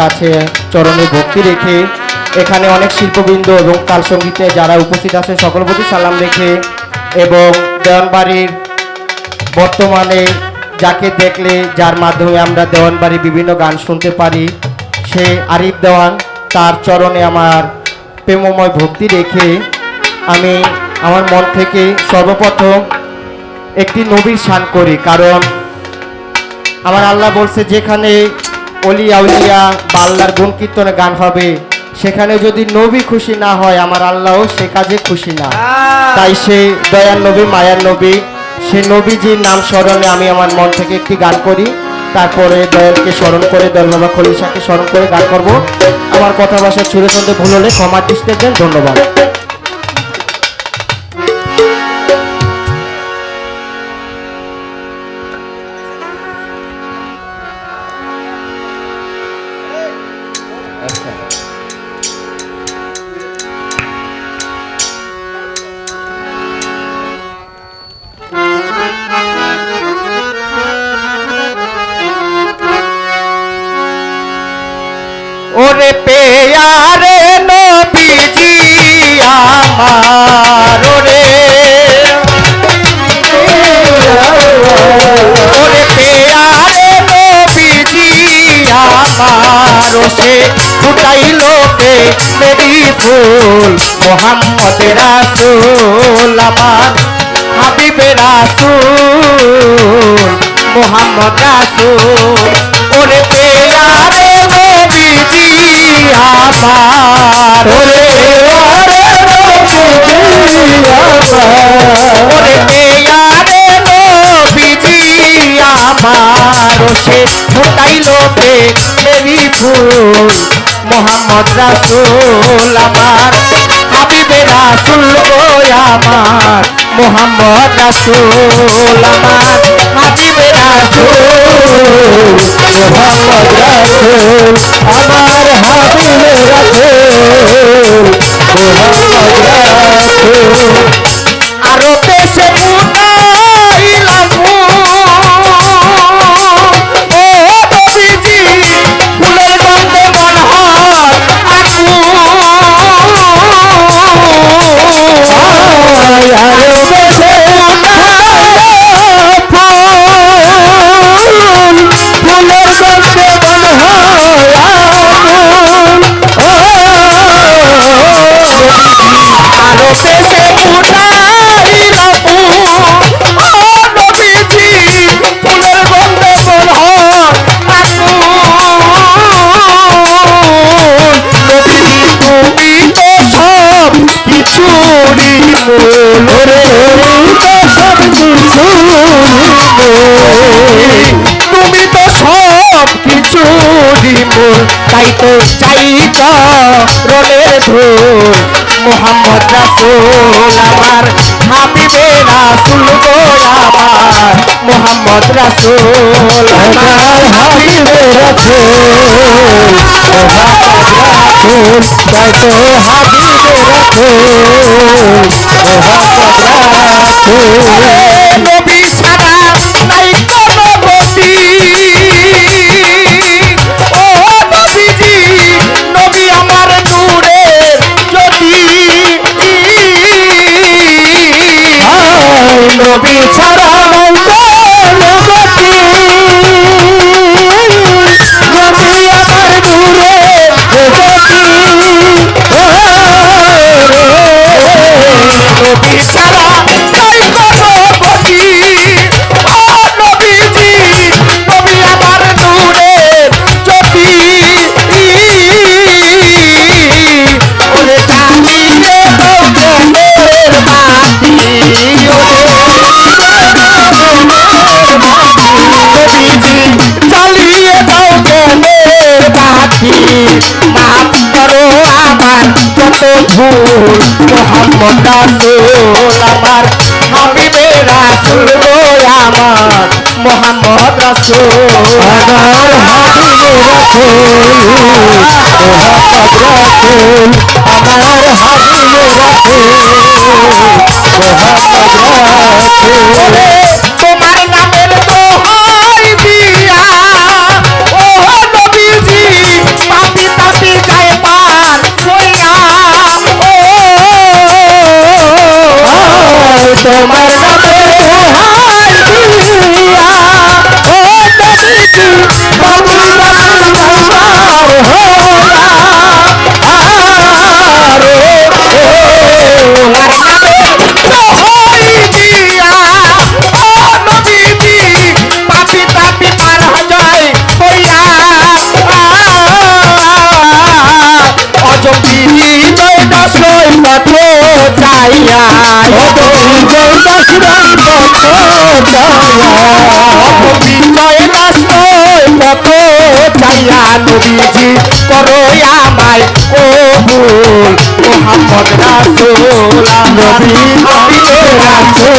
কাছে চরণে ভক্তি রেখে এখানে অনেক শিল্পবৃন্দ এবং তাল সঙ্গীতে যারা উপস্থিত আছে সকল প্রতি সালাম রেখে এবং দেওয়ানবাড়ির বর্তমানে যাকে দেখলে, যার মাধ্যমে আমরা দেওয়ানবাড়ির বিভিন্ন গান শুনতে পারি, সে আরিফ দেওয়ান, তার চরণে আমার প্রেমময় ভক্তি রেখে আমি আমার মন থেকে সর্বপ্রথম একটি নবীর শান করি। কারণ আমার আল্লাহ বলছে, যেখানে অলি আউলিয়া বা আল্লাহর গুণ কীর্তনে গান হবে। সেখানে যদি নবী খুশি না হয় আমার আল্লাহও সে কাজে খুশি না। তাই সে দয়ার নবী মায়ার নবী সে নবীজির নাম স্মরণে আমি আমার মন থেকে একটি গান করি। তারপরে দয়ালকে স্মরণ করে দয়াল বাবা খলিশাকে স্মরণ করে গান করব। আমার কথা ভাষা ছুড়ে শুনতে ভুল হলে ক্ষমার দৃষ্টি দেন ধন্যবাদ। পেয়ারে নবীজি আমার ওরে। ওরে পেয়ারে নবীজি আমার সে ফুটাইল পে মেরি ফুল মোহাম্মদ রাসূল আমার হাবিবে রাসূল, মোহাম্মদ রাসূল। সে ফুটাইল পে মেরি ফুল মোহাম্মদ রাসূল আমার, হাবিবে রাসূল গো আমার। মোহাম্মদ রাসূল আমার, হাবিবে রাসূল। মোহাম্মদ রাসূল আমার, হাবিবে রাসূল। মোহাম্মদ রাসূল তাই তো চাই রনের ধুল মোহাম্মদ রাসূল আমার, হাবিবে রাসূল গো আমার। মোহাম্মদ রাসূল আমার, হাবিবে রাসূল। মোহাম্মদ রাসূল তাই হাবিবে রাসূল। মোহাম্মদ রাসূল নবী ছাড়া ভুল মোহাম্মদ রাসূল আমার হাবিবে রাসূল গো আমার মোহাম্মদ রাসূল আমার হাবিবে রাসূল মোহাম্মদ রাসূল আমার হাবিবে রাসূল মোহাম্মদ রাসূল। বিজয় দাস রাই কত নয় চাইয়া নবীজি করো আমায় কবুল মোহাম্মদ রাসূল আমার হাবিবে রাসূল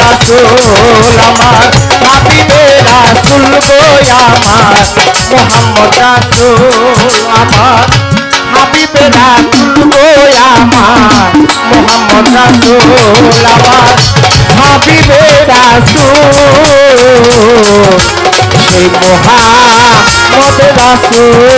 রাসূল আমার হাবিবে রাসূল গো, আমার মোহাম্মদ রাসূল, আমার হাবিবে রাসূল গো, আমার মোহাম্মদ রাসূল, আমার হাবিবে রাসূল সেই মোহাম্মদ রাসূল।